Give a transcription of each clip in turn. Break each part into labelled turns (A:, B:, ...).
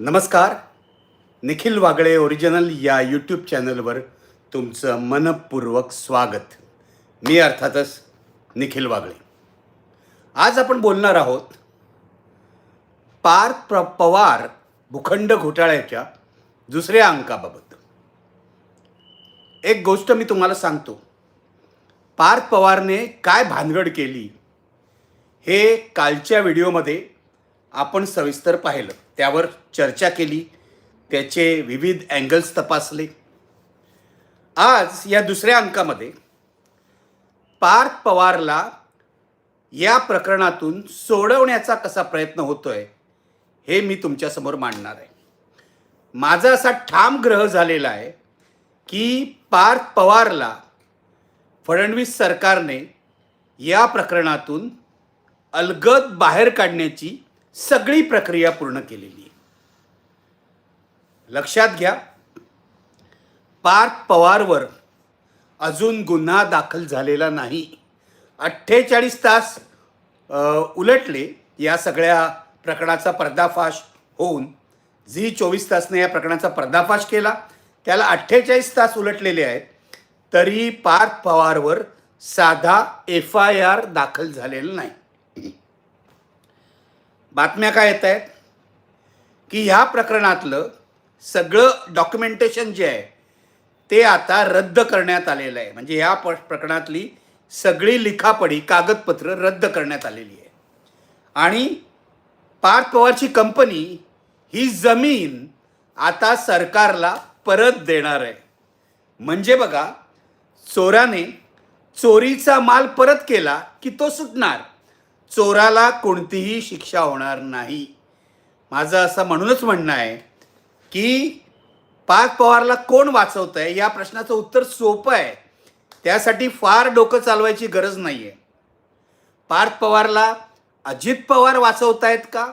A: नमस्कार. निखिल वागळे ओरिजिनल या यूट्यूब चॅनलवर तुमचं मनपूर्वक स्वागत. मी अर्थातच निखिल वागळे. आज आपण बोलणार आहोत पार्थ प्र पवार भूखंड घोटाळ्याच्या दुसऱ्या अंकाबाबत. एक गोष्ट मी तुम्हाला सांगतो. पार्थ पवारने काय भानगड केली हे कालच्या व्हिडिओमध्ये आपण सविस्तर पाहिलं त्यावर चर्चा केली त्याचे विविध अँगल्स तपासले. आज या दुसऱ्या अंकामध्ये पार्थ पवारला या प्रकरणातून सोडवण्याचा कसा प्रयत्न होतोय हे मी तुमच्यासमोर मांडणार आहे. माझा असा ठाम ग्रह झालेला आहे की पार्थ पवारला फडणवीस सरकारने या प्रकरणातून अलगद बाहेर काढण्याची सगळी प्रक्रिया पूर्ण केलेली आहे. लक्षात घ्या पार्थ पवारवर अजून गुन्हा दाखल झालेला नाही. अठ्ठेचाळीस तास उलटले या सगळ्या प्रकरणाचा पर्दाफाश होऊन. झी चोवीस तासने या प्रकरणाचा पर्दाफाश केला. त्याला अठ्ठेचाळीस तास उलटलेले आहेत. तरी पार्थ पवारवर साधा एफ आय आर दाखल झालेला नाही. बातम्या काय येत आहेत? की ह्या प्रकरणातलं सगळं डॉक्युमेंटेशन जे आहे ते आता रद्द करण्यात आलेलं आहे. म्हणजे ह्या प प्रकरणातली सगळी लिखापडी कागदपत्र रद्द करण्यात आलेली आहे. आणि पार्थ पवारची कंपनी ही जमीन आता सरकारला परत देणार आहे. म्हणजे बघा चोराने चोरीचा माल परत केला की तो सुटणार. चोराला कोणतीही शिक्षा होणार नाही. माझं असं म्हणूनच म्हणणं आहे की पार्थ पवारला कोण वाचवत आहे या प्रश्नाचं उत्तर सोपं आहे. त्यासाठी फार डोकं चालवायची गरज नाही आहे पार्थ पवारला अजित पवार वाचवतायत का?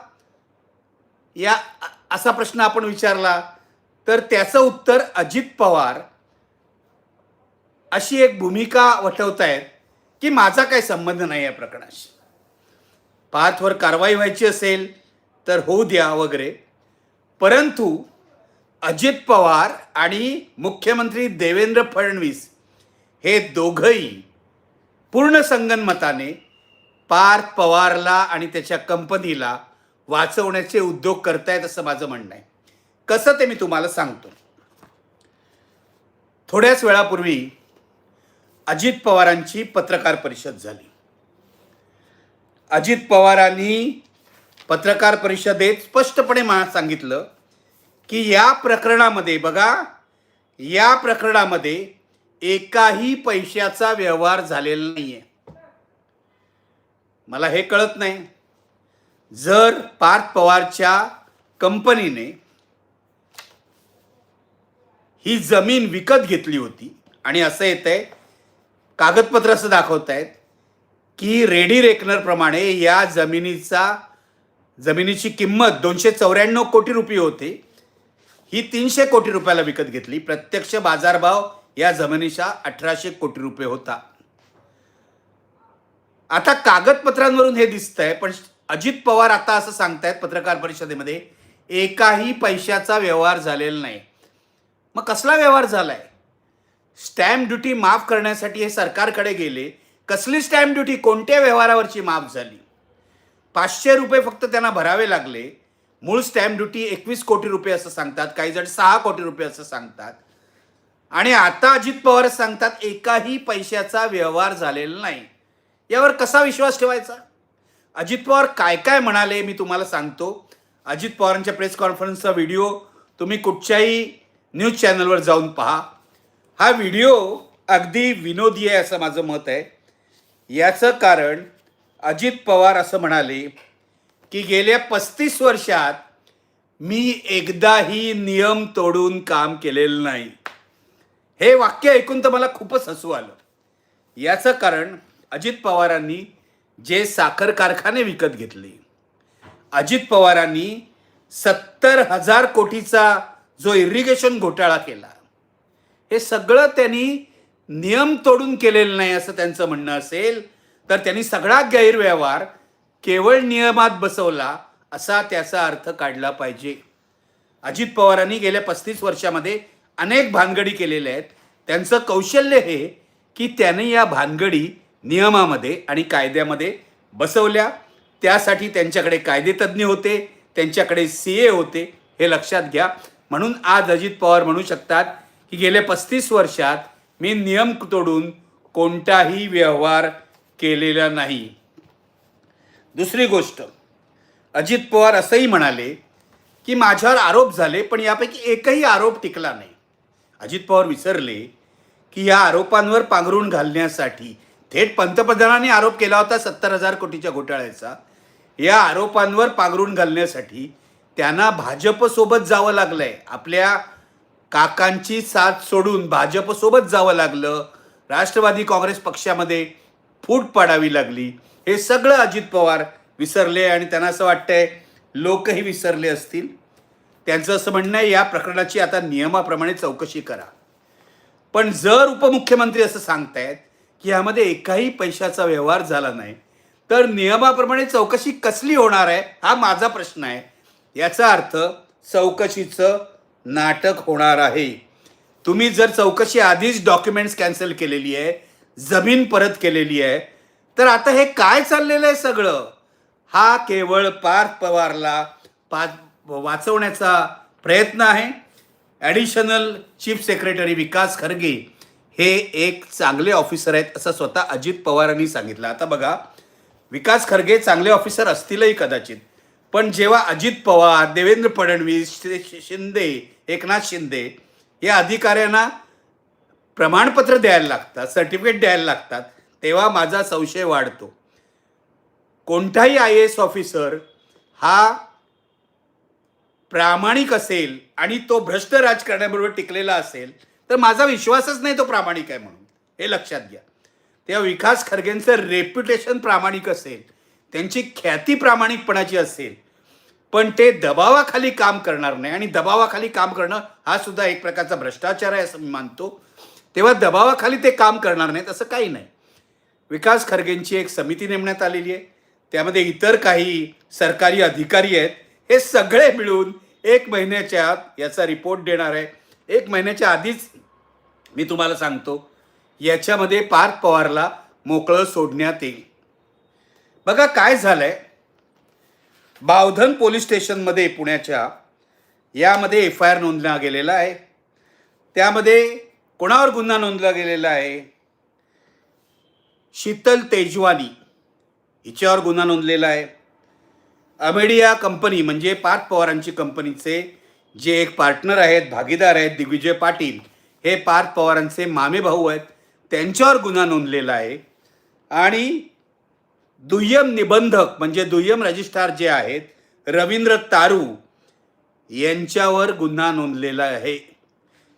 A: या असा प्रश्न आपण विचारला. तर त्याचं उत्तर अजित पवार अशी एक भूमिका वठवतायत की माझा काही संबंध नाही या प्रकरणाशी. पार्थवर कारवाई व्हायची असेल तर होऊ द्या वगैरे. परंतु अजित पवार आणि मुख्यमंत्री देवेंद्र फडणवीस हे दोघंही पूर्ण संगनमताने पार्थ पवारला आणि त्याच्या कंपनीला वाचवण्याचे उद्योग करतायत असं माझं म्हणणं आहे. कसं ते मी तुम्हाला सांगतो. थोड्याच वेळापूर्वी अजित पवारांची पत्रकार परिषद झाली. अजित पवारांनी पत्रकार परिषदेत स्पष्टपणे मा सांगितलं की या प्रकरणामध्ये बघा या प्रकरणामध्ये एकाही पैशाचा व्यवहार झालेला नाही आहे मला हे कळत नाही. जर पार्थ पवारच्या कंपनीने ही जमीन विकत घेतली होती आणि असं येत आहे कागदपत्र असं दाखवत आहेत की रेडी रेकनरप्रमाणे या जमिनीचा जमिनीची किंमत दोनशे चौऱ्याण्णव कोटी रुपये होती. ही तीनशे कोटी रुपयाला विकत घेतली. प्रत्यक्ष बाजारभाव या जमिनीचा अठराशे कोटी रुपये होता. आता कागदपत्रांवरून हे दिसतंय पण अजित पवार आता असं सांगतायत पत्रकार परिषदेमध्ये एकाही पैशाचा व्यवहार झालेला नाही. मग कसला व्यवहार झालाय? स्टॅम्प ड्युटी माफ करण्यासाठी हे सरकारकडे गेले. कसली स्टॅम्प ड्युटी कोणत्या व्यवहारावरची माफ झाली? पाचशे रुपये फक्त त्यांना भरावे लागले. मूळ स्टॅम्प ड्युटी एकवीस कोटी रुपये असं सांगतात. काही जण सहा कोटी रुपये असं सांगतात. आणि आता अजित पवार सांगतात एकाही पैशाचा व्यवहार झालेला नाही. यावर कसा विश्वास ठेवायचा? अजित पवार काय काय म्हणाले मी तुम्हाला सांगतो. अजित पवारांच्या प्रेस कॉन्फरन्सचा व्हिडिओ तुम्ही कुठच्याही न्यूज चॅनलवर जाऊन पहा. हा व्हिडिओ अगदी विनोदी आहे असं माझं मत आहे. याचं कारण अजित पवार असं म्हणाले की गेल्या पस्तीस वर्षात मी एकदाही नियम तोडून काम केलेलं नाही. हे वाक्य ऐकून तर मला खूपच हसू आलं. याचं कारण अजित पवारांनी जे साखर कारखाने विकत घेतले अजित पवारांनी सत्तर हजार कोटीचा जो इरिगेशन घोटाळा केला हे सगळं त्यांनी नियम तोडून केलेलं नाही असं त्यांचं म्हणणं असेल तर त्यांनी सगळा गैरव्यवहार केवळ नियमात बसवला असा त्याचा अर्थ काढला पाहिजे. अजित पवारांनी गेल्या पस्तीस वर्षामध्ये अनेक भानगडी केलेल्या आहेत. त्यांचं कौशल्य हे की त्यांनी या भानगडी नियमामध्ये आणि कायद्यामध्ये बसवल्या. त्यासाठी त्यांच्याकडे कायदेतज्ञ होते त्यांच्याकडे सी ए होते हे लक्षात घ्या. म्हणून आज अजित पवार म्हणू शकतात की गेल्या पस्तीस वर्षात मी नियम तोडून कोणताही व्यवहार केलेला नाही. दुसरी गोष्ट अजित पवार असंही म्हणाले की माझ्यावर आरोप झाले पण यापैकी एकही आरोप टिकला नाही. अजित पवार विसरले की या आरोपांवर पांघरून घालण्यासाठी थेट पंतप्रधानांनी आरोप केला होता सत्तर हजार कोटीच्या घोटाळ्याचा. या आरोपांवर पांघरून घालण्यासाठी त्यांना भाजपसोबत जावं लागलं आहे आपल्या काकांची साथ सोडून भाजपसोबत जावं लागलं. राष्ट्रवादी काँग्रेस पक्षामध्ये फूट पाडावी लागली. हे सगळं अजित पवार विसरले आणि त्यांना असं वाटतंय लोकही विसरले असतील. त्यांचं असं म्हणणं आहे या प्रकरणाची आता नियमाप्रमाणे चौकशी करा. पण जर उपमुख्यमंत्री असं सांगतायत की यामध्ये एकाही पैशाचा व्यवहार झाला नाही तर नियमाप्रमाणे चौकशी कसली होणार आहे हा माझा प्रश्न आहे. याचा अर्थ चौकशीचं नाटक होणार आहे. तुम्ही जर चौकशी आधीच डॉक्युमेंट्स कॅन्सल केलेली आहे जमीन परत केलेली आहे तर आता हे काय चाललेलं आहे सगळं? हा केवळ पार्थ पवारला पा वाचवण्याचा प्रयत्न आहे. Additional chief secretary Vikas Kharge हे एक चांगले ऑफिसर आहेत असं स्वतः अजित पवारांनी सांगितलं. आता बघा विकास खरगे चांगले ऑफिसर असतीलही कदाचित. पण जेव्हा अजित पवार देवेंद्र फडणवीस शिंदे एकनाथ शिंदे या अधिकाऱ्यांना प्रमाणपत्र द्यायला लागतात सर्टिफिकेट द्यायला लागतात तेव्हा माझा संशय वाढतो. कोणताही आय ए एस ऑफिसर हा प्रामाणिक असेल आणि तो भ्रष्ट राजकारण्याबरोबर टिकलेला असेल तर माझा विश्वासच नाही तो प्रामाणिक आहे म्हणून. हे लक्षात घ्या. तेव्हा विकास खरगेंचं रेप्युटेशन प्रामाणिक असेल त्यांची ख्याती प्रामाणिकपणाची असेल पण ते दबावाखाली काम करणार नाही. आणि दबावाखाली काम करणं हा सुद्धा एक प्रकारचा भ्रष्टाचार आहे असं मी मानतो. तेव्हा दबावाखाली ते काम करणार नाहीत असं काही नाही. विकास खरगेंची एक समिती नेमण्यात आलेली आहे. त्यामध्ये इतर काही सरकारी अधिकारी आहेत. हे सगळे मिळून एक महिन्याच्या आत याचा रिपोर्ट देणार आहे. एक महिन्याच्या आधीच मी तुम्हाला सांगतो याच्यामध्ये पार्थ पवारला मोकळं सोडण्यात येईल. बघा काय झालंय. बावधन पोलीस स्टेशनमध्ये पुण्याच्या यामध्ये एफ आय आर नोंदला गेलेला आहे. त्यामध्ये कोणावर गुन्हा नोंदला गेलेला आहे? शीतल तेजवानी हिच्यावर गुन्हा नोंदलेला आहे. अमेडिया कंपनी म्हणजे पार्थ पवारांची कंपनीचे जे एक पार्टनर आहेत भागीदार आहेत दिग्विजय पाटील हे पार्थ पवारांचे मामे भाऊ आहेत. त्यांच्यावर गुन्हा नोंदलेला आहे. आणि दुय्यम निबंधक म्हणजे दुय्यम रजिस्ट्रार जे आहेत रवींद्र तारू यांच्यावर गुन्हा नोंदलेला आहे.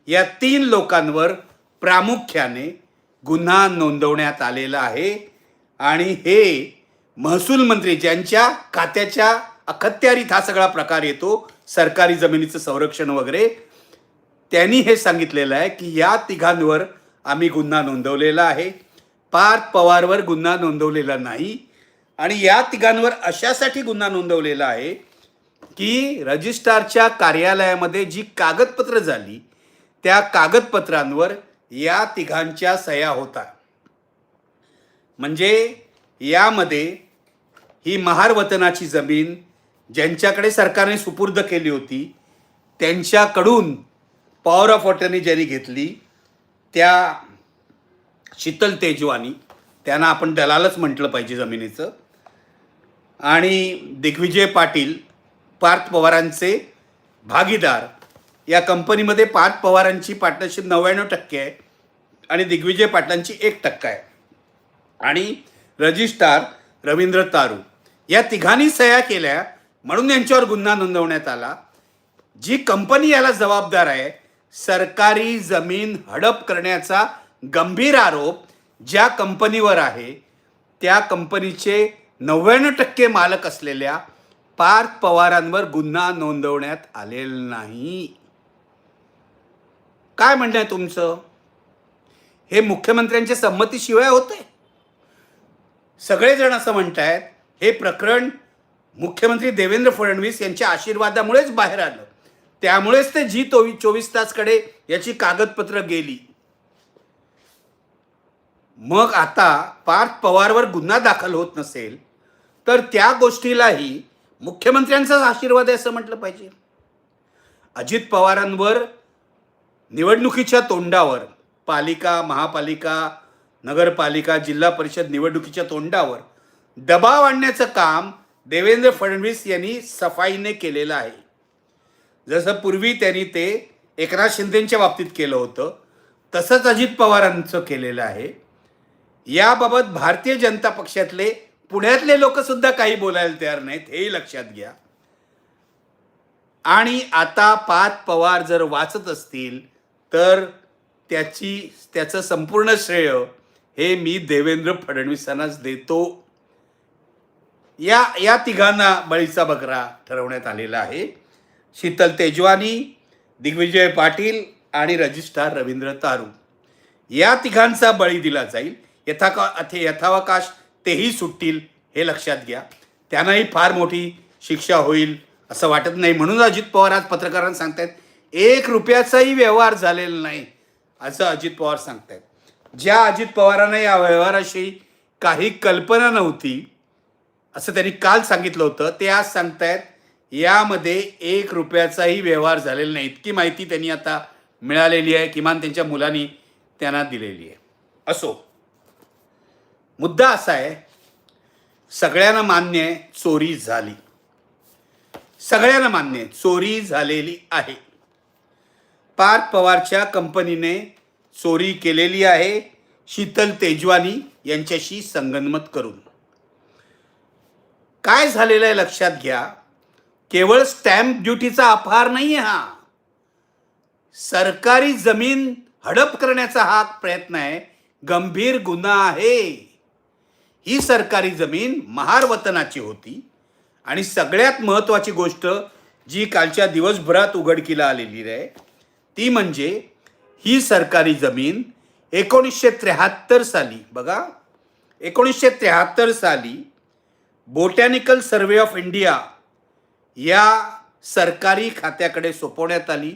A: या तीन लोकांवर प्रामुख्याने गुन्हा नोंदवण्यात आलेला आहे. आणि हे महसूल मंत्री ज्यांच्या खात्याच्या अखत्यारीत हा सगळा प्रकार येतो सरकारी जमिनीचं संरक्षण वगैरे त्यांनी हे सांगितलेलं आहे की या तिघांवर आम्ही गुन्हा नोंदवलेला आहे. पार्थ पवारवर गुन्हा नोंदवलेला नाही. आणि या तिघांवर अशासाठी गुन्हा नोंदवलेला आहे की रजिस्ट्रारच्या कार्यालयामध्ये जी कागदपत्र झाली त्या कागदपत्रांवर या तिघांच्या सह्या होता. म्हणजे यामध्ये ही महारवतनाची जमीन ज्यांच्याकडे सरकारने सुपूर्द केली होती त्यांच्याकडून पॉवर ऑफ अटर्नी ज्यांनी घेतली त्या शीतल तेजवानी त्यांना आपण दलालच म्हटलं पाहिजे जमिनीचं आणि दिग्विजय पाटील पार्थ पवारांचे भागीदार. या कंपनीमध्ये पार्थ पवारांची पार्टनरशिप नव्याण्णव टक्के आहे आणि दिग्विजय पाटलांची एक टक्का आहे. आणि रजिस्ट्रार रवींद्र तारू. या तिघांनी सह्या केल्या म्हणून यांच्यावर गुन्हा नोंदवण्यात आला. जी कंपनी याला जबाबदार आहे सरकारी जमीन हडप करण्याचा गंभीर आरोप ज्या कंपनीवर आहे त्या कंपनीचे नव्याण्णव टक्के मालक असलेल्या पार्थ पवारांवर गुन्हा नोंदवण्यात आलेला नाही. काय म्हणणं आहे तुमचं? हे मुख्यमंत्र्यांच्या संमतीशिवाय होते सगळेजण असं म्हणतायत हे प्रकरण मुख्यमंत्री देवेंद्र फडणवीस यांच्या आशीर्वादामुळेच बाहेर आलं. त्यामुळेच ते जी तोवी चोवीस तासकडे याची कागदपत्र गेली. मग आता पार्थ पवारवर गुन्हा दाखल होत नसेल तर त्या गोष्टीलाही मुख्यमंत्र्यांचाच आशीर्वाद आहे असं म्हटलं पाहिजे. अजित पवारांवर निवडणुकीच्या तोंडावर पालिका महापालिका नगरपालिका जिल्हा परिषद निवडणुकीच्या तोंडावर दबाव आणण्याचं काम देवेंद्र फडणवीस यांनी सफाईने केलेलं आहे. जसं पूर्वी त्यांनी ते एकनाथ शिंदेच्या बाबतीत केलं होतं तसंच अजित पवारांचं केलेलं आहे. याबाबत भारतीय जनता पक्षातले पुण्यातले लोक सुद्धा काही बोलायला तयार नाहीत हेही लक्षात घ्या. आणि आता पाच पवार जर वाचत असतील तर त्याची त्याचं संपूर्ण श्रेय हे मी देवेंद्र फडणवीसांनाच देतो. या या तिघांना बळीचा बकरा ठरवण्यात आलेला आहे. शीतल तेजवानी दिग्विजय पाटील आणि रजिस्ट्रार रवींद्र तारू. या तिघांचा बळी दिला जाईल. यथाका अथे यथावकाश तेही सुटतील हे लक्षात घ्या. त्यांनाही फार मोठी शिक्षा होईल असं वाटत नाही. म्हणून अजित पवार आज पत्रकारांना सांगतायत एक रुपयाचाही व्यवहार झालेला नाही असं अजित पवार सांगतायत. ज्या अजित पवारांना या व्यवहाराशी काही कल्पना नव्हती असं त्यांनी काल सांगितलं होतं ते आज सांगतायत यामध्ये एक रुपयाचाही व्यवहार झालेला नाही. इतकी माहिती त्यांनी आता मिळालेली आहे किमान त्यांच्या मुलांनी त्यांना दिलेली आहे. असो. मुद्दा असा आहे सगळ्यांना मान्य आहे चोरी झाली. सगळ्यांना मान्य आहे चोरी झालेली आहे. पार्थ पवारच्या कंपनीने चोरी केलेली आहे शीतल तेजवानी यांच्याशी संगनमत करून. काय झालेलं आहे लक्षात घ्या केवळ स्टॅम्प ड्युटीचा अपहार नाही आहे हा. सरकारी जमीन हडप करण्याचा हा प्रयत्न आहे गंभीर गुन्हा आहे. ही सरकारी जमीन महार वतनाची होती. आणि सगळ्यात महत्त्वाची गोष्ट जी कालच्या दिवसभरात उघडकीला आलेली आहे ती म्हणजे ही सरकारी जमीन एकोणीसशे त्र्याहत्तर साली बघा एकोणीसशे त्र्याहत्तर साली बोटॅनिकल सर्वे ऑफ इंडिया या सरकारी खात्याकडे सोपवण्यात आली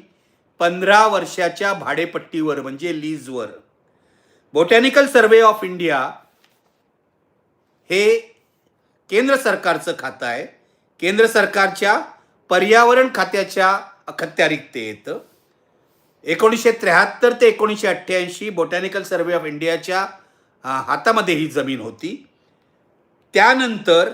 A: पंधरा वर्षाच्या भाडेपट्टीवर म्हणजे लीजवर. बोटॅनिकल सर्वे ऑफ इंडिया हे केंद्र सरकारचं खातं आहे. केंद्र सरकारच्या पर्यावरण खात्याच्या अखत्यारीत ते येतं एकोणीसशे त्र्याहत्तर ते एकोणीसशे अठ्ठ्याऐंशी बोटॅनिकल सर्वे ऑफ इंडियाच्या हातामध्ये ही जमीन होती. त्यानंतर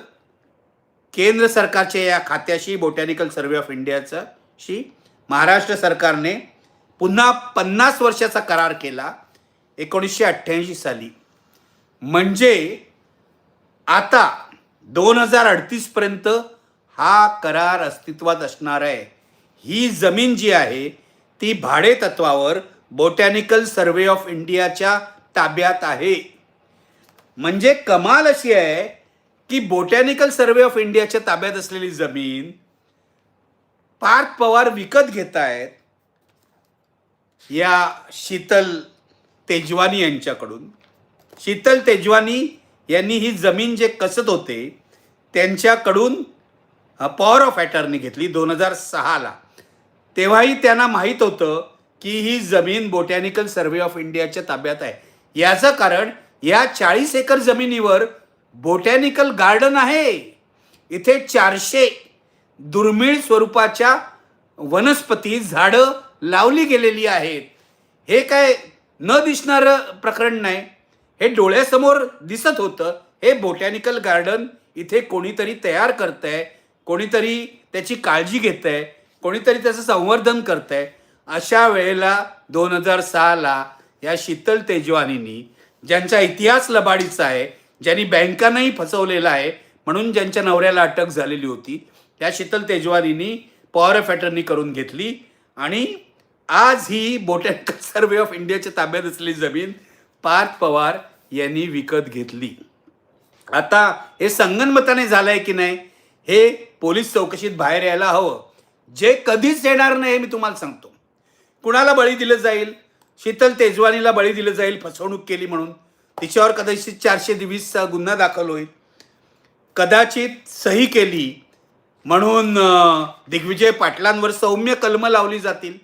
A: केंद्र सरकारच्या या खात्याशी बोटॅनिकल सर्वे ऑफ इंडियाचा शी महाराष्ट्र सरकारने पुन्हा पन्नास वर्षाचा करार केला एकोणीसशे अठ्ठ्याऐंशी साली. म्हणजे आता दोन हजार अडतीसपर्यंत हा करार अस्तित्वात असणार आहे. ही जमीन जी आहे ती भाडे तत्वावर बोटॅनिकल सर्वे ऑफ इंडियाच्या ताब्यात आहे. म्हणजे कमाल अशी आहे की बोटॅनिकल सर्वे ऑफ इंडियाच्या ताब्यात असलेली जमीन पार्थ पवार विकत घेत आहेत या शीतल तेजवानी यांच्याकडून. शीतल तेजवानी यांनी ही जमीन जे कसत होते त्यांच्याकडून पॉवर ऑफ अटर्नी घेतली दोन हजार सहाला. तेव्हाही त्यांना माहीत होतं की ही जमीन बोटॅनिकल सर्वे ऑफ इंडियाच्या ताब्यात आहे. याचं कारण या चाळीस एकर जमिनीवर बोटॅनिकल गार्डन आहे. इथे चारशे दुर्मिळ स्वरूपाच्या वनस्पती झाडं लावली गेलेली आहेत. हे काय न दिसणारं प्रकरण नाही. हे डोळ्यासमोर दिसत होतं. हे बोटॅनिकल गार्डन इथे कोणीतरी तयार करत आहे कोणीतरी त्याची काळजी घेत आहे कोणीतरी त्याचं संवर्धन करत आहे अशा वेळेला दोन हजार सहाला या शीतल तेजवानींनी ज्यांचा इतिहास लबाडीचा आहे ज्यांनी बँकांनाही फसवलेला आहे म्हणून ज्यांच्या नवऱ्याला अटक झालेली होती त्या शीतल तेजवानींनी पॉवर ऑफ अटर्नी करून घेतली. आणि आज ही बोटॅनिकल सर्वे ऑफ इंडियाच्या ताब्यात असलेली जमीन पार्थ पवार यांनी विकत घेतली. आता हे संगनमताने झालंय की नाही हे पोलीस चौकशीत बाहेर यायला हवं. जे कधीच येणार नाही हे मी तुम्हाला सांगतो. कुणाला बळी दिलं जाईल? शीतल तेजवानीला बळी दिलं जाईल फसवणूक केली म्हणून. तिच्यावर कदाचित चारशे वीसचा गुन्हा दाखल होईल. कदाचित सही केली म्हणून दिग्विजय पाटलांवर सौम्य कलमं लावली जातील.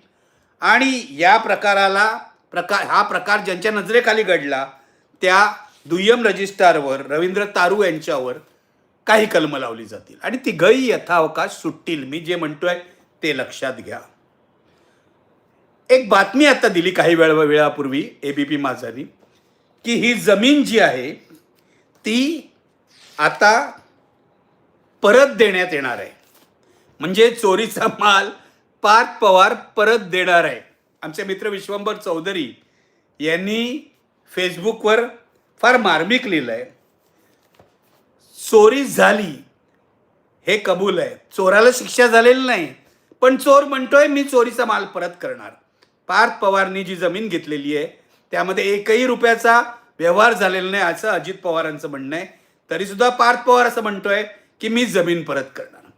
A: आणि या प्रकाराला प्रकार हा प्रकार ज्यांच्या नजरेखाली घडला त्या दुय्यम रजिस्ट्रारवर रवींद्र तारू यांच्यावर काही कलमं लावली जातील. आणि तिघही यथावकाश सुटतील. मी जे म्हणतोय ते लक्षात घ्या. एक बातमी आता दिली काही वेळ वेळापूर्वी ए बी पी माझानी की ही जमीन जी आहे ती आता परत देण्यात येणार आहे. म्हणजे चोरीचा माल पार्थ पवार परत देणार आहे. आमचे मित्र विश्वंभर चौधरी यांनी फेसबुकवर फार मार्मिक लिहिलं आहे चोरी झाली. हे कबूल आहे. चोराला शिक्षा झालेली नाही. पण चोर म्हणतोय मी चोरीचा माल परत करणार. पार्थ पवारनी जी जमीन घेतलेली आहे त्यामध्ये एकही रुपयाचा व्यवहार झालेला नाही असं अजित पवारांचं म्हणणं आहे. तरी सुद्धा पार्थ पवार असं म्हणतोय की मी जमीन परत करणार.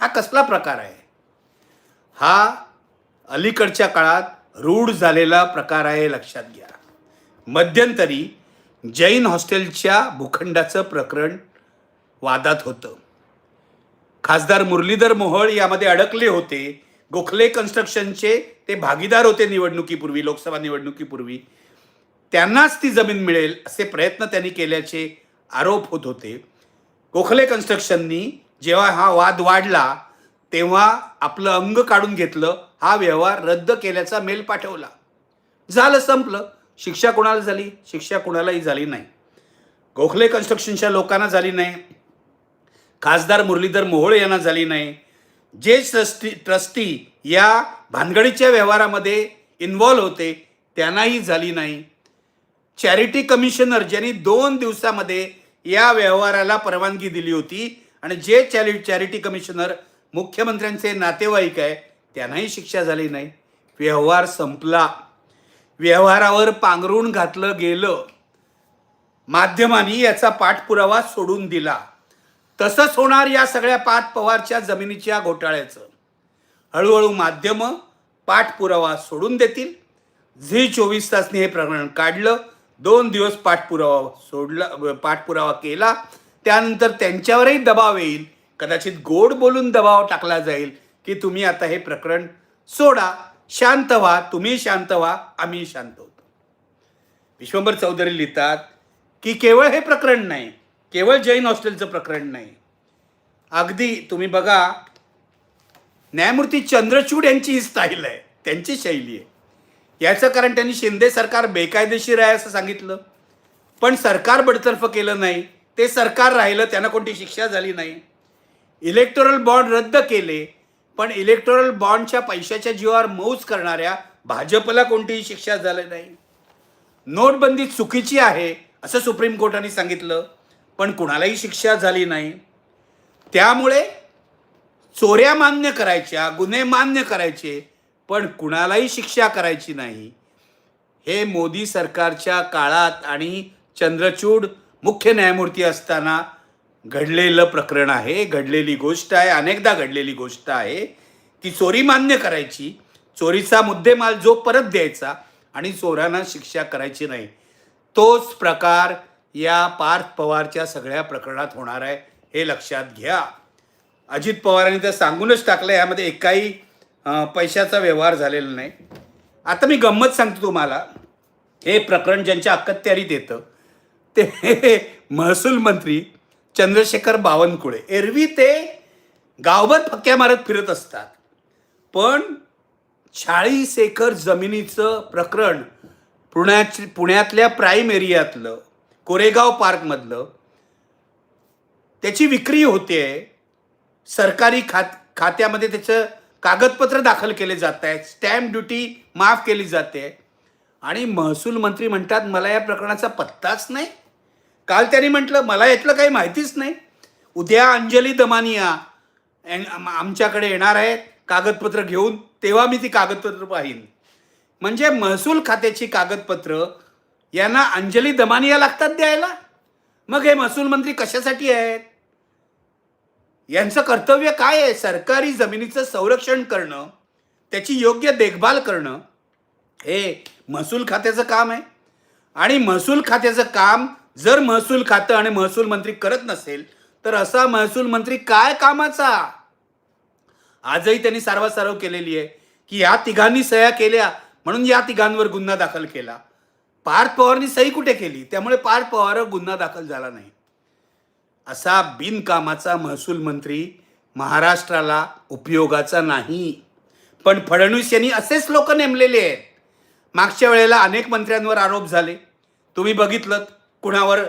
A: हा कसला प्रकार आहे? हा अलीकडच्या काळात रूढ झालेला प्रकार आहे लक्षात घ्या. मध्यंतरी जैन हॉस्टेलच्या भूखंडाचं प्रकरण वादात होतं. खासदार मुरलीधर मोहोळ यामध्ये अडकले होते. गोखले कन्स्ट्रक्शनचे ते भागीदार होते निवडणुकीपूर्वी लोकसभा निवडणुकीपूर्वी. त्यांनाच ती जमीन मिळेल असे प्रयत्न त्यांनी केल्याचे आरोप होत होते. गोखले कन्स्ट्रक्शननी जेव्हा हा वाद वाढला तेव्हा आपलं अंग काढून घेतलं हा व्यवहार रद्द केल्याचा मेल पाठवला. झालं संपलं. शिक्षा कोणाला झाली? शिक्षा कोणालाही झाली नाही. गोखले कन्स्ट्रक्शनच्या लोकांना झाली नाही. खासदार मुरलीधर मोहोळ यांना झाली नाही. जे ट्रस्टी ट्रस्टी या भानगडीच्या व्यवहारामध्ये इन्व्हॉल्व होते त्यांनाही झाली नाही. चॅरिटी कमिशनर ज्यांनी दोन दिवसामध्ये या व्यवहाराला परवानगी दिली होती आणि जे चॅरि चॅरिटी कमिशनर मुख्यमंत्र्यांचे नातेवाईक आहे त्यांनाही शिक्षा झाली नाही. व्यवहार संपला. व्यवहारावर पांघरून घातलं गेलं. माध्यमांनी याचा पाठपुरावा सोडून दिला. तसंच होणार या सगळ्या पाठ पवारच्या जमिनीच्या घोटाळ्याचं. हळूहळू माध्यमं पाठपुरावा सोडून देतील. झी चोवीस तासनी हे प्रकरण काढलं. दोन दिवस पाठपुरावा सोडला पाठपुरावा केला. त्यानंतर त्यांच्यावरही दबाव येईल. कदाचित गोड बोलून दबाव टाकला जाईल की तुम्ही आता हे प्रकरण सोडा. शांत व्हा तुम्ही शांत व्हा आम्ही शांत होतो. विश्वंभर चौधरी लिहितात की केवळ हे प्रकरण नाही केवळ जैन हॉस्टेलचं प्रकरण नाही. अगदी तुम्ही बघा न्यायमूर्ती चंद्रचूड यांची ही स्टाईल आहे त्यांची शैली आहे. याचं कारण त्यांनी शिंदे सरकार बेकायदेशीर आहे असं सांगितलं. पण सरकार बडतर्फ केलं नाही ते सरकार राहिलं त्यांना कोणती शिक्षा झाली नाही. इलेक्टोरल बॉन्ड रद्द केले पण इलेक्टोरल बॉन्डच्या पैशाच्या जीवावर मौज करणाऱ्या भाजपला कोणतीही शिक्षा झाली नाही. नोटबंदी चुकीची आहे असं सुप्रीम कोर्टाने सांगितलं पण कुणालाही शिक्षा झाली नाही. त्यामुळे चोऱ्या मान्य करायच्या गुन्हे मान्य करायचे पण कुणालाही शिक्षा करायची नाही. हे मोदी सरकारच्या काळात आणि चंद्रचूड मुख्य न्यायमूर्ती असताना घडलेलं प्रकरण आहे घडलेली गोष्ट आहे अनेकदा घडलेली गोष्ट आहे. ती चोरी मान्य करायची चोरीचा मुद्देमाल जो परत द्यायचा आणि चोरांना शिक्षा करायची नाही तोच प्रकार या पार्थ पवारच्या सगळ्या प्रकरणात होणार आहे हे लक्षात घ्या. अजित पवारांनी तर सांगूनच टाकलं यामध्ये एकाही पैशाचा व्यवहार झालेला नाही. आता मी गंमत सांगतो तुम्हाला हे प्रकरण ज्यांच्या अखत्यारीत येतं ते महसूल मंत्री चंद्रशेखर बावनकुळे. एरवी ते गावभर फक्क्या मारत फिरत असतात. पण चाळीस एकर जमिनीचं प्रकरण पुण्याच पुण्यातल्या प्राईम एरियातलं कोरेगाव पार्कमधलं त्याची विक्री होते. सरकारी खात खात्यामध्ये त्याचं कागदपत्र दाखल केले जात. आहेत स्टॅम्प ड्युटी माफ केली जाते. आणि महसूल मंत्री म्हणतात मला या प्रकरणाचा पत्ताच नाही. काल त्यांनी म्हटलं मला यातलं काही माहितीच नाही. उद्या अंजली दमानिया आमच्याकडे येणार आहेत कागदपत्र घेऊन. तेव्हा मी ती कागदपत्र पाहीन. म्हणजे महसूल खात्याची कागदपत्र यांना अंजली दमानिया लागतात द्यायला? मग हे महसूल मंत्री कशासाठी आहेत? यांचं कर्तव्य काय आहे? सरकारी जमिनीचं संरक्षण करणं त्याची योग्य देखभाल करणं हे महसूल खात्याचं काम आहे. आणि महसूल खात्याचं काम जर महसूल खातं आणि महसूल मंत्री करत नसेल तर असा महसूल मंत्री काय कामाचा? आजही त्यांनी सारवासारव केलेली आहे की या तिघांनी सह्या केल्या म्हणून या तिघांवर गुन्हा दाखल केला. पार्थ पवारनी सही कुठे केली? त्यामुळे पार्थ पवारवर गुन्हा दाखल झाला नाही. असा बिनकामाचा महसूल मंत्री महाराष्ट्राला उपयोगाचा नाही. पण फडणवीस यांनी असेच लोक नेमलेले आहेत. मागच्या वेळेला अनेक मंत्र्यांवर आरोप झाले. तुम्ही बघितलं कुणावर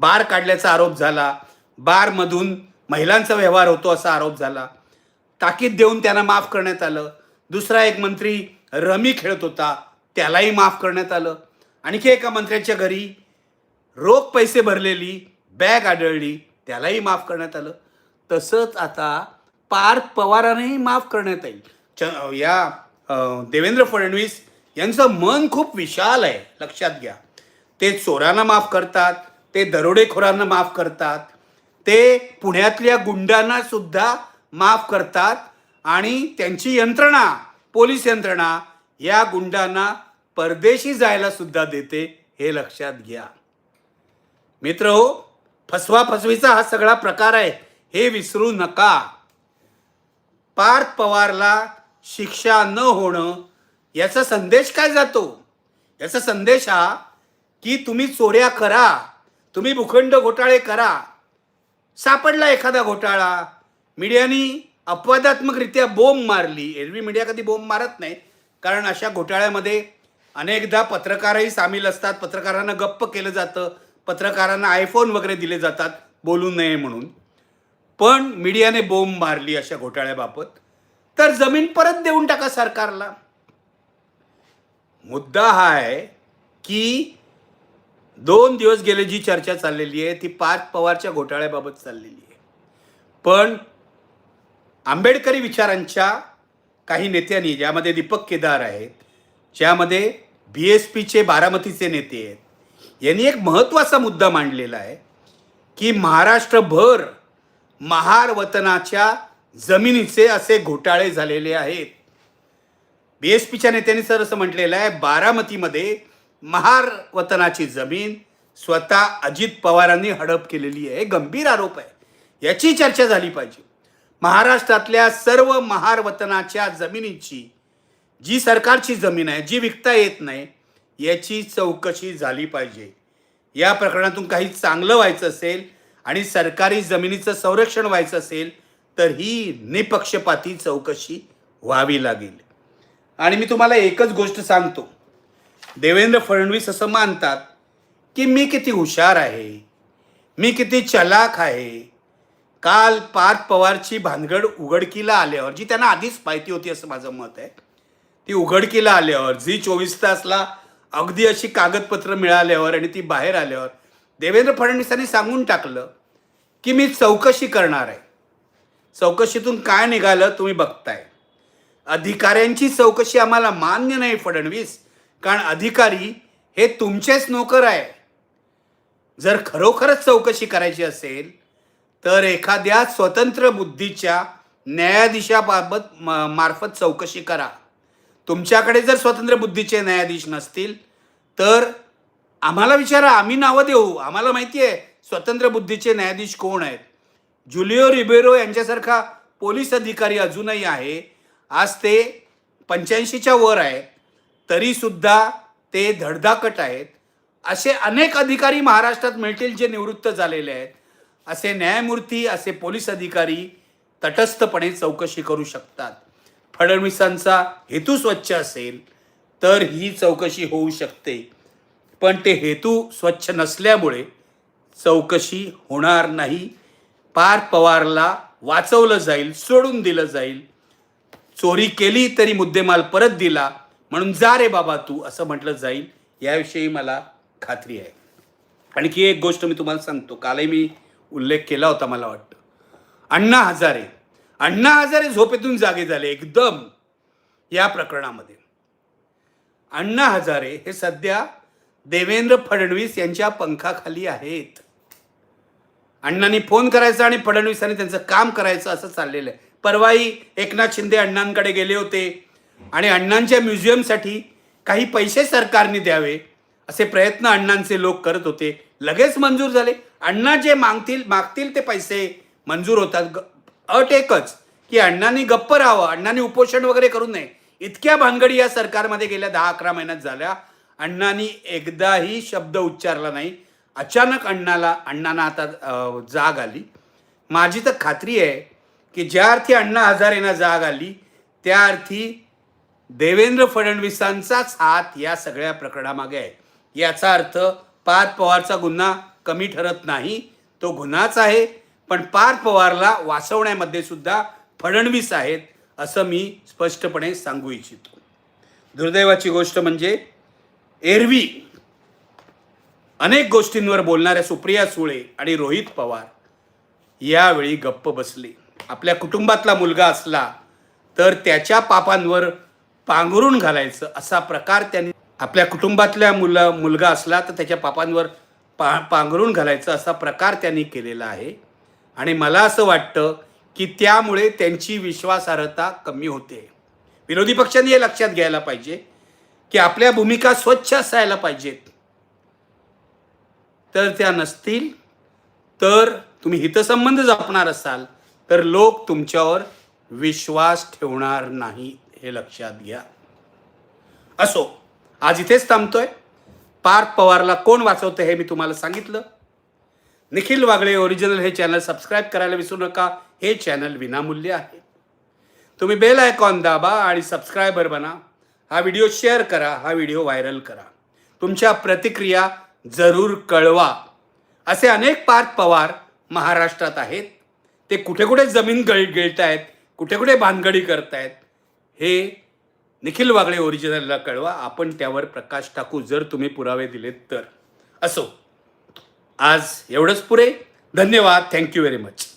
A: बार काढल्याचा आरोप झाला बारमधून महिलांचा व्यवहार होतो असा आरोप झाला. ताकीद देऊन त्यांना माफ करण्यात आलं. दुसरा एक मंत्री रमी खेळत होता त्यालाही माफ करण्यात आलं. आणखी एका मंत्र्याच्या घरी रोख पैसे भरलेली बॅग आढळली त्यालाही माफ करण्यात आलं. तसंच आता पार्थ पवारांनाही माफ करण्यात येईल. च या देवेंद्र फडणवीस यांचं मन खूप विशाल आहे. लक्षात घ्या. ते चोरांना माफ करतात ते दरोडेखोरांना माफ करतात ते पुण्यातल्या गुंडांना सुद्धा माफ करतात आणि त्यांची यंत्रणा पोलीस यंत्रणा या गुंडांना परदेशी जायला सुद्धा देते हे लक्षात घ्या. मित्र हो फसवा फसवीचा हा सगळा प्रकार आहे हे विसरू नका. पार्थ पवारला शिक्षा न होणं याचा संदेश काय जातो? याचा संदेश हा की तुम्ही चोऱ्या करा तुम्ही भूखंड घोटाळे करा. सापडला एखादा घोटाळा मीडियानी अपवादात्मकरित्या बोंब मारली. एरवी मीडिया कधी बोंब मारत नाही कारण अशा घोटाळ्यामध्ये अनेकदा पत्रकारही सामील असतात. पत्रकारांना गप्प केलं जातं. पत्रकारांना आयफोन वगैरे दिले जातात. बोलू नये म्हणून. पण मीडियाने बोंब मारली अशा घोटाळ्याबाबत. तर जमीन परत देऊन टाका सरकारला. मुद्दा हा आहे की दोन दिवस गेले जी चर्चा चाललेली आहे ती पार्थ पवारच्या घोटाळ्याबाबत चाललेली आहे. पण आंबेडकरी विचारांच्या काही नेत्यांनी ज्यामध्ये दीपक केदार आहेत ज्यामध्ये बी एस पीचे बारामतीचे नेते आहेत यांनी एक महत्त्वाचा मुद्दा मांडलेला आहे की महाराष्ट्रभर महार वतनाच्या जमिनीचे असे घोटाळे झालेले आहेत. बी एस पीच्या नेत्यांनी सर असं म्हटलेलं आहे बारामतीमध्ये महार वतनाची जमीन स्वतः अजित पवारांनी हडप केलेली आहे. गंभीर आरोप आहे. याची चर्चा झाली पाहिजे. महाराष्ट्रातल्या सर्व महार वतनाच्या जमिनीची जी सरकारची जमीन आहे जी विकता येत नाही याची चौकशी झाली पाहिजे. या प्रकरणातून काही चांगलं व्हायचं असेल आणि सरकारी जमिनीचं संरक्षण व्हायचं असेल तर ही निपक्षपाती चौकशी व्हावी लागेल. आणि मी तुम्हाला एकच गोष्ट सांगतो. देवेंद्र फडणवीस असं मानतात की मी किती हुशार आहे मी किती चलाक आहे. काल पार्थ पवारची भानगड उघडकीला आल्यावर जी त्यांना आधीच माहिती होती असं माझं मत आहे ती उघडकीला आल्यावर जी चोवीस तासला अगदी अशी कागदपत्र मिळाल्यावर आणि ती बाहेर आल्यावर देवेंद्र फडणवीसांनी सांगून टाकलं की मी चौकशी करणार आहे. चौकशीतून काय निघालं तुम्ही बघताय. अधिकाऱ्यांची चौकशी आम्हाला मान्य नाही फडणवीस. कारण अधिकारी हे तुमचेच नोकर आहे. जर खरोखरच चौकशी करायची असेल तर एखाद्या स्वतंत्र बुद्धीच्या न्यायाधीशाबाबत म- मार्फत चौकशी करा. तुमच्याकडे जर स्वतंत्र बुद्धीचे न्यायाधीश नसतील तर आम्हाला विचारा आम्ही नावं देऊ. आम्हाला माहिती आहे स्वतंत्र बुद्धीचे न्यायाधीश कोण आहेत? जुलिओ रिबेरो यांच्यासारखा पोलीस अधिकारी अजूनही आहे. आज ते पंच्याऐंशीच्या वर आहेत तरीसुद्धा ते धडधाकट आहेत. असे अनेक अधिकारी महाराष्ट्रात मिळतील जे निवृत्त झालेले आहेत. असे न्यायमूर्ती असे पोलीस अधिकारी तटस्थपणे चौकशी करू शकतात. फडणवीसांचा हेतू स्वच्छ असेल तर ही चौकशी होऊ शकते. पण ते हेतू स्वच्छ नसल्यामुळे चौकशी होणार नाही. पार्थ पवारला वाचवलं जाईल सोडून दिलं जाईल. चोरी केली तरी मुद्देमाल परत दिला म्हणून जा रे बाबा तू असं म्हटलं जाईल. याविषयी मला खात्री आहे. आणखी एक गोष्ट मी तुम्हाला सांगतो. कालही मी उल्लेख केला होता मला वाटतं. अण्णा हजारे अण्णा हजारे झोपेतून जागे झाले एकदम या प्रकरणामध्ये. अण्णा हजारे हे सध्या देवेंद्र फडणवीस यांच्या पंखाखाली आहेत. अण्णांनी फोन करायचा आणि फडणवीसांनी त्यांचं काम करायचं असं चाललेलं आहे. परवाही एकनाथ शिंदे अण्णांकडे गेले होते. आणि अण्णांच्या म्युझियमसाठी काही पैसे सरकारने द्यावे असे प्रयत्न अण्णांचे लोक करत होते. लगेच मंजूर झाले. अण्णा जे मागतील मागतील ते पैसे मंजूर होतात. ग- अट एकच की अण्णांनी गप्प राहावं. अण्णांनी उपोषण वगैरे करू नये. इतक्या भानगडी या सरकारमध्ये गेल्या दहा अकरा महिन्यात झाल्या. अण्णांनी एकदाही शब्द उच्चारला नाही. अचानक अण्णाला अण्णांना आता जाग आली. माझी तर खात्री आहे की ज्या अर्थी अण्णा हजारेंना जाग आली त्या अर्थी देवेंद्र फडणवीसांचाच हात या सगळ्या प्रकरणामागे आहे. याचा अर्थ पार्थ पवारचा गुन्हा कमी ठरत नाही तो गुन्हाच आहे पण पार्थ पवारला वाचवण्यामध्ये सुद्धा फडणवीस आहेत असं मी स्पष्टपणे सांगू इच्छितो. दुर्दैवाची गोष्ट म्हणजे एरवी अनेक गोष्टींवर बोलणाऱ्या सुप्रिया सुळे आणि रोहित पवार यावेळी गप्प बसले. आपल्या कुटुंबातला मुलगा असला तर त्याच्या पापांवर पांघरून घालायचं असा प्रकार त्यांनी आपल्या कुटुंबातल्या मुला मुलगा असला तर त्याच्या पापांवर पा पांघरून घालायचं असा प्रकार त्यांनी केलेला आहे. आणि मला असं वाटतं की त्यामुळे त्यांची विश्वासार्हता कमी होते. विरोधी पक्षांनी हे लक्षात घ्यायला पाहिजे की आपल्या भूमिका स्वच्छ असायला पाहिजेत. तर त्या नसतील तर तुम्ही हितसंबंध जपणार असाल तर लोक तुमच्यावर विश्वास ठेवणार नाही हे लक्षात घ्या. असो आज इथेच थांबतोय. पार्थ पवारला कोण वाचवतं हे मी तुम्हाला सांगितलं. निखिल वागळे ओरिजिनल हे चॅनल सबस्क्राईब करायला विसरू नका. हे चॅनल विनामूल्य आहे. तुम्ही बेल आयकॉन दाबा आणि सबस्क्रायबर बना. हा व्हिडिओ शेअर करा हा व्हिडिओ व्हायरल करा. तुमच्या प्रतिक्रिया जरूर कळवा. असे अनेक पार्थ पवार महाराष्ट्रात आहेत. ते कुठे कुठे जमीन गळ गिळत आहेत कुठे कुठे भानगडी करतायत. हे निखिल वागळे ओरिजिनलला कळवा. आपण त्यावर प्रकाश टाकू जर तुम्ही पुरावे दिलेत तर. असो. आज एवढंच पुरे. धन्यवाद. Thank you very much